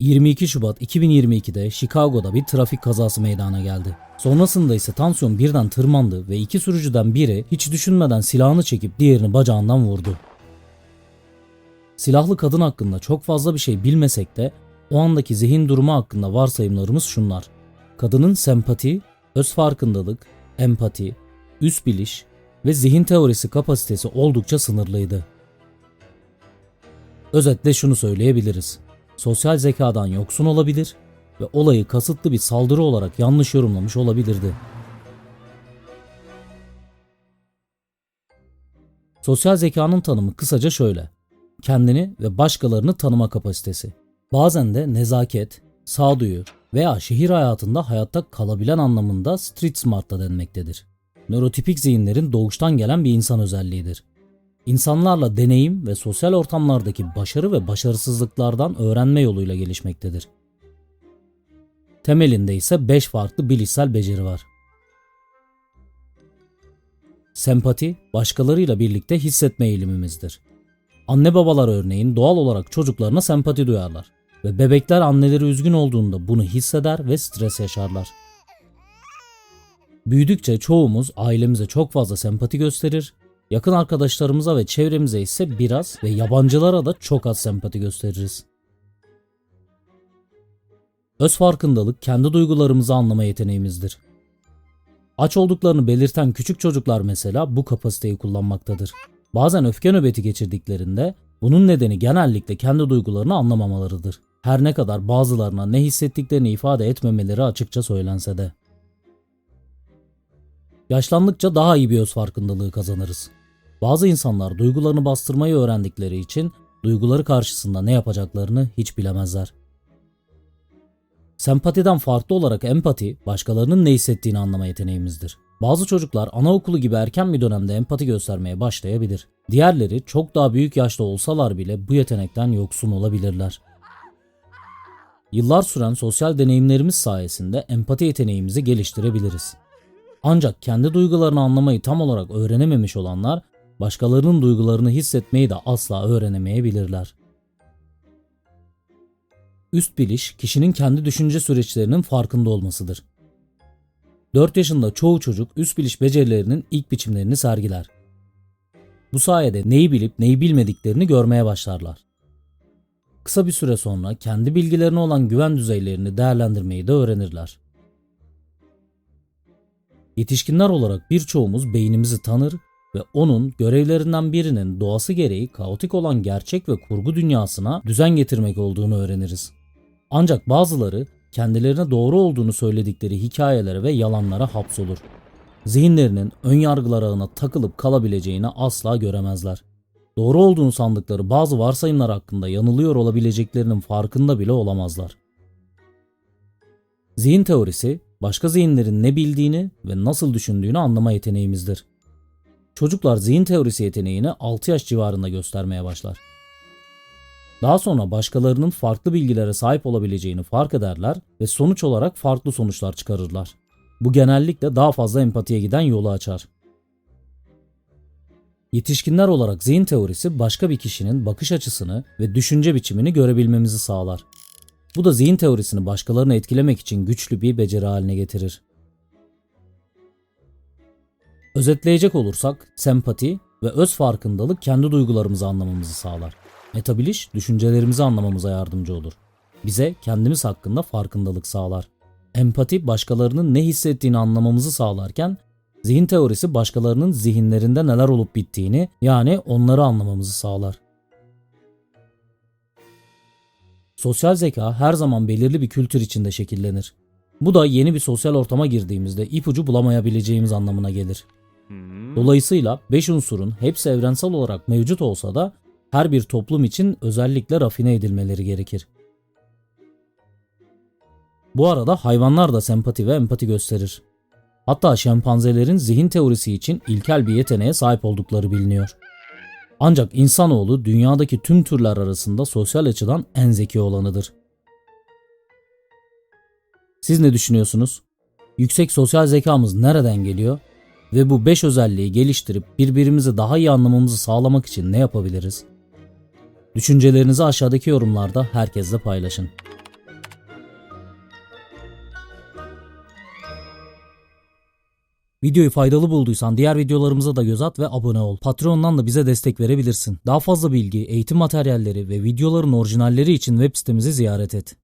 22 Şubat 2022'de Chicago'da bir trafik kazası meydana geldi. Sonrasında ise tansiyon birden tırmandı ve iki sürücüden biri hiç düşünmeden silahını çekip diğerini bacağından vurdu. Silahlı kadın hakkında çok fazla bir şey bilmesek de o andaki zihin durumu hakkında varsayımlarımız şunlar. Kadının sempati, öz farkındalık, empati, üst biliş ve zihin teorisi kapasitesi oldukça sınırlıydı. Özetle şunu söyleyebiliriz. Sosyal zekadan yoksun olabilir ve olayı kasıtlı bir saldırı olarak yanlış yorumlamış olabilirdi. Sosyal zekanın tanımı kısaca şöyle. Kendini ve başkalarını tanıma kapasitesi. Bazen de nezaket, sağduyu veya şehir hayatında hayatta kalabilen anlamında street smart da denmektedir. Nörotipik zihinlerin doğuştan gelen bir insan özelliğidir. İnsanlarla deneyim ve sosyal ortamlardaki başarı ve başarısızlıklardan öğrenme yoluyla gelişmektedir. Temelinde ise 5 farklı bilişsel beceri var. Sempati, başkalarıyla birlikte hissetme eğilimimizdir. Anne babalar örneğin doğal olarak çocuklarına sempati duyarlar ve bebekler anneleri üzgün olduğunda bunu hisseder ve stres yaşarlar. Büyüdükçe çoğumuz ailemize çok fazla sempati gösterir, yakın arkadaşlarımıza ve çevremize ise biraz ve yabancılara da çok az sempati gösteririz. Öz farkındalık kendi duygularımızı anlama yeteneğimizdir. Aç olduklarını belirten küçük çocuklar mesela bu kapasiteyi kullanmaktadır. Bazen öfke nöbeti geçirdiklerinde bunun nedeni genellikle kendi duygularını anlamamalarıdır. Her ne kadar bazılarına ne hissettiklerini ifade etmemeleri açıkça söylense de. Yaşlandıkça daha iyi bir öz farkındalığı kazanırız. Bazı insanlar duygularını bastırmayı öğrendikleri için duyguları karşısında ne yapacaklarını hiç bilemezler. Sempatiden farklı olarak empati, başkalarının ne hissettiğini anlama yeteneğimizdir. Bazı çocuklar anaokulu gibi erken bir dönemde empati göstermeye başlayabilir. Diğerleri çok daha büyük yaşta olsalar bile bu yetenekten yoksun olabilirler. Yıllar süren sosyal deneyimlerimiz sayesinde empati yeteneğimizi geliştirebiliriz. Ancak kendi duygularını anlamayı tam olarak öğrenememiş olanlar başkalarının duygularını hissetmeyi de asla öğrenemeyebilirler. Üst biliş kişinin kendi düşünce süreçlerinin farkında olmasıdır. 4 yaşında çoğu çocuk üst biliş becerilerinin ilk biçimlerini sergiler. Bu sayede neyi bilip neyi bilmediklerini görmeye başlarlar. Kısa bir süre sonra kendi bilgilerine olan güven düzeylerini değerlendirmeyi de öğrenirler. Yetişkinler olarak birçoğumuz beynimizi tanır ve onun görevlerinden birinin doğası gereği kaotik olan gerçek ve kurgu dünyasına düzen getirmek olduğunu öğreniriz. Ancak bazıları kendilerine doğru olduğunu söyledikleri hikayelere ve yalanlara hapsolur. Zihinlerinin ön yargılar ağına takılıp kalabileceğini asla göremezler. Doğru olduğunu sandıkları bazı varsayımlar hakkında yanılıyor olabileceklerinin farkında bile olamazlar. Zihin teorisi, başka zihinlerin ne bildiğini ve nasıl düşündüğünü anlama yeteneğimizdir. Çocuklar zihin teorisi yeteneğini 6 yaş civarında göstermeye başlar. Daha sonra başkalarının farklı bilgilere sahip olabileceğini fark ederler ve sonuç olarak farklı sonuçlar çıkarırlar. Bu genellikle daha fazla empatiye giden yolu açar. Yetişkinler olarak zihin teorisi başka bir kişinin bakış açısını ve düşünce biçimini görebilmemizi sağlar. Bu da zihin teorisini başkalarını etkilemek için güçlü bir beceri haline getirir. Özetleyecek olursak sempati ve öz farkındalık kendi duygularımızı anlamamızı sağlar. Metabiliş düşüncelerimizi anlamamıza yardımcı olur. Bize kendimiz hakkında farkındalık sağlar. Empati başkalarının ne hissettiğini anlamamızı sağlarken zihin teorisi başkalarının zihinlerinde neler olup bittiğini yani onları anlamamızı sağlar. Sosyal zeka her zaman belirli bir kültür içinde şekillenir. Bu da yeni bir sosyal ortama girdiğimizde ipucu bulamayabileceğimiz anlamına gelir. Dolayısıyla 5 unsurun hepsi evrensel olarak mevcut olsa da her bir toplum için özellikle rafine edilmeleri gerekir. Bu arada hayvanlar da sempati ve empati gösterir. Hatta şempanzelerin zihin teorisi için ilkel bir yeteneğe sahip oldukları biliniyor. Ancak insanoğlu dünyadaki tüm türler arasında sosyal açıdan en zeki olanıdır. Siz ne düşünüyorsunuz? Yüksek sosyal zekamız nereden geliyor? Ve bu 5 özelliği geliştirip birbirimizi daha iyi anlamamızı sağlamak için ne yapabiliriz? Düşüncelerinizi aşağıdaki yorumlarda herkesle paylaşın. Videoyu faydalı bulduysan diğer videolarımıza da göz at ve abone ol. Patreon'dan da bize destek verebilirsin. Daha fazla bilgi, eğitim materyalleri ve videoların orijinalleri için web sitemizi ziyaret et.